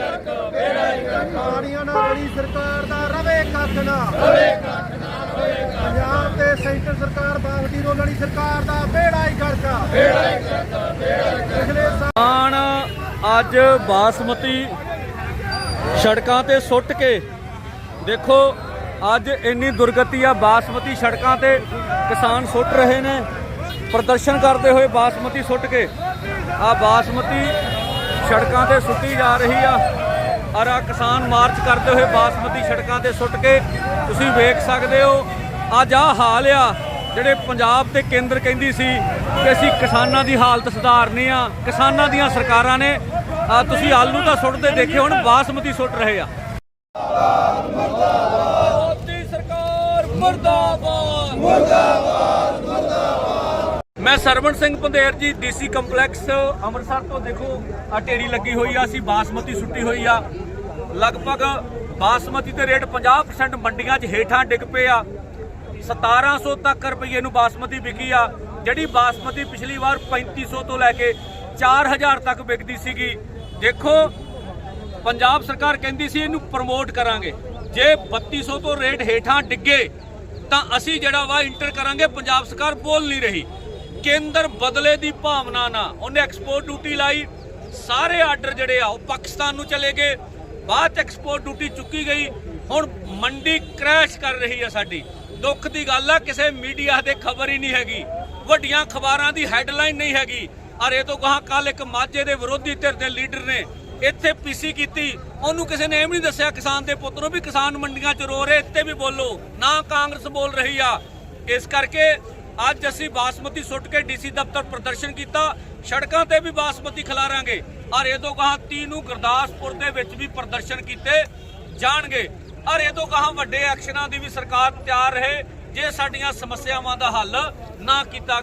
ਗਰਕ ਬੇੜਾ ਹੀ ਗਰਕ ਪਾਣੀਆਂ ਨਾਲ ਬੜੀ ਸਰਕਾਰ ਦਾ ਰਵੇ ਕੱਖ ਨਾ ਰਵੇ ਕੱਖ ਨਾ ਰਵੇ ਪੰਜਾਬ ਤੇ ਸੈਂਟਰ ਸਰਕਾਰ ਬਾਗਦੀ ਰੋਲ ਵਾਲੀ ਸਰਕਾਰ ਦਾ ਬੇੜਾ ਹੀ ਗਰਕਾ ਬੇੜਾ ਹੀ ਗਰਕਾ ਬੇੜਾ ਹੀ ਪਿਛਲੇ ਅੱਜ ਬਾਸਮਤੀ ਸੜਕਾਂ ਤੇ ਸੁੱਟ ਕੇ, ਦੇਖੋ, ਅੱਜ ਇੰਨੀ ਦੁਰਗਤੀ ਆ, ਬਾਸਮਤੀ ਸੜਕਾਂ ਤੇ ਕਿਸਾਨ ਸੁੱਟ ਰਹੇ ਨੇ, ਪ੍ਰਦਰਸ਼ਨ ਕਰਦੇ ਹੋਏ ਬਾਸਮਤੀ ਸੁੱਟ ਕੇ, ਆ ਬਾਸਮਤੀ ਸੜਕਾਂ ਤੇ ਸੁੱਟੀ ਜਾ ਰਹੀ ਆ। ਔਰ ਆ ਕਿਸਾਨ ਮਾਰਚ ਕਰਦੇ ਹੋਏ ਬਾਸਮਤੀ ਸੜਕਾਂ ਤੇ ਸੁੱਟ ਕੇ ਤੁਸੀਂ ਵੇਖ ਸਕਦੇ ਹੋ। ਅੱਜ ਆ ਹਾਲ ਆ, ਜਿਹੜੇ ਪੰਜਾਬ ਤੇ ਕੇਂਦਰ ਕਹਿੰਦੀ ਸੀ ਕਿ ਅਸੀਂ ਕਿਸਾਨਾਂ ਦੀ ਹਾਲਤ ਸੁਧਾਰਨੀ ਆ, ਕਿਸਾਨਾਂ ਦੀਆਂ ਸਰਕਾਰਾਂ ਨੇ, ਆ ਤੁਸੀਂ ਆਲੂ ਤਾਂ ਸੁੱਟਦੇ ਦੇਖੇ ਹੁਣ, ਬਾਸਮਤੀ ਸੁੱਟ ਰਹੇ ਆ। ਮੋਦੀ ਸਰਕਾਰ ਮੁਰਦਾਬਾਦ ਮੁਰਦਾਬਾਦ ਮੁਰਦਾਬਾਦ ਮੈਂ ਸਰਵਣ ਸਿੰਘ ਪੰਧੇਰ ਜੀ, ਡੀਸੀ ਕੰਪਲੈਕਸ, ਅੰਮ੍ਰਿਤਸਰ ਤੋਂ ਦੇਖੋ ਆ ਢੇਰੀ ਲੱਗੀ ਹੋਈ ਆ, ਅਸੀਂ ਬਾਸਮਤੀ ਸੁੱਟੀ ਹੋਈ ਆ। ਲਗਭਗ ਬਾਸਮਤੀ ਦੇ ਰੇਟ 50% ਮੰਡੀਆਂ 'ਚ ਹੇਠਾਂ ਡਿੱਗ ਪਏ ਆ। 1700 ਤੱਕ ਰੁਪਏ ਨੂੰ ਬਾਸਮਤੀ ਵਿਕੀ ਆ, ਜਿਹੜੀ ਬਾਸਮਤੀ ਪਿਛਲੀ ਵਾਰ 3500 ਤੋਂ ਲੈ ਕੇ 4000 ਤੱਕ ਵਿਕਦੀ ਸੀਗੀ। ਦੇਖੋ, ਪੰਜਾਬ ਸਰਕਾਰ ਕਹਿੰਦੀ ਸੀ ਇਹਨੂੰ ਪ੍ਰਮੋਟ ਕਰਾਂਗੇ। ਜੇ 3200 ਤੋਂ ਰੇਟ ਹੇਠਾਂ ਡਿੱਗੇ, ਤਾਂ ਅਸੀਂ ਜਿਹੜਾ ਵਾ ਇੰਟਰ ਕਰਾਂਗੇ, ਪੰਜਾਬ ਸਰਕਾਰ ਬੋਲ ਨਹੀਂ ਰਹੀ। ਕੇਂਦਰ ਬਦਲੇ ਦੀ ਭਾਵਨਾ ਨਾਲ ਉਹਨੇ ਐਕਸਪੋਰਟ ਡਿਊਟੀ ਲਾਈ। ਸਾਰੇ ਆਰਡਰ ਜਿਹੜੇ ਆ, ਉਹ ਪਾਕਿਸਤਾਨ ਨੂੰ ਚਲੇ ਗਏ। ਬਾਅਦ ਚ ਐਕਸਪੋਰਟ ਡਿਊਟੀ ਚੁੱਕੀ ਗਈ। ਹੁਣ ਮੰਡੀ ਕ੍ਰੈਸ਼ ਕਰ ਰਹੀ ਹੈ ਸਾਡੀ। ਦੁੱਖ ਦੀ ਗੱਲ ਆ, ਕਿਸੇ ਮੀਡੀਆ ਦੇ ਖਬਰ ਹੀ ਨਹੀਂ ਹੈਗੀ। ਵੱਡੀਆਂ ਖਬਰਾਂ ਦੀ ਹੈਡਲਾਈਨ ਨਹੀਂ ਹੈਗੀ। ਔਰ ਇਹ ਤੋਂ ਕਹਾ ਕੱਲ ਇੱਕ ਮਾਝੇ ਦੇ ਵਿਰੋਧੀ ਧਿਰ ਦੇ ਲੀਡਰ ਨੇ ਇੱਥੇ ਪੀਸੀ ਕੀਤੀ। ਉਹਨੂੰ ਕਿਸੇ ਨੇ ਇਹ ਵੀ ਨਹੀਂ ਦੱਸਿਆ, ਕਿਸਾਨ ਦੇ ਪੁੱਤ ਨੂੰ ਵੀ ਕਿਸਾਨ ਮੰਡੀਆਂ 'ਚ ਰੋ ਰਹੇ, ਇੱਥੇ ਵੀ ਬੋਲੋ। ਨਾ ਕਾਂਗਰਸ ਬੋਲ ਰਹੀ ਆ। ਇਸ ਕਰਕੇ ਅੱਜ ਅਸੀਂ ਬਾਸਮਤੀ ਸੁੱਟ ਕੇ ਡੀਸੀ ਦਫ਼ਤਰ ਪ੍ਰਦਰਸ਼ਨ ਕੀਤਾ। ਸੜਕਾਂ ਤੇ ਵੀ ਬਾਸਮਤੀ ਖਿਲਾਰਾਂਗੇ। ਔਰ ਇਹ ਤੋਂ ਕਹਾ 30 ਨੂੰ ਗੁਰਦਾਸਪੁਰ ਦੇ ਵਿੱਚ ਵੀ ਪ੍ਰਦਰਸ਼ਨ ਕੀਤੇ ਜਾਣਗੇ। ਔਰ ਇਹ ਤੋਂ ਕਹਾ ਵੱਡੇ ਐਕਸ਼ਨਾਂ ਦੀ ਵੀ ਸਰਕਾਰ ਤਿਆਰ ਰਹੇ। ਜੇ ਸਾਡੀਆਂ ਸਮੱਸਿਆਵਾਂ ਦਾ ਹੱਲ ਨਾ ਕੀਤਾ ਗਿਆ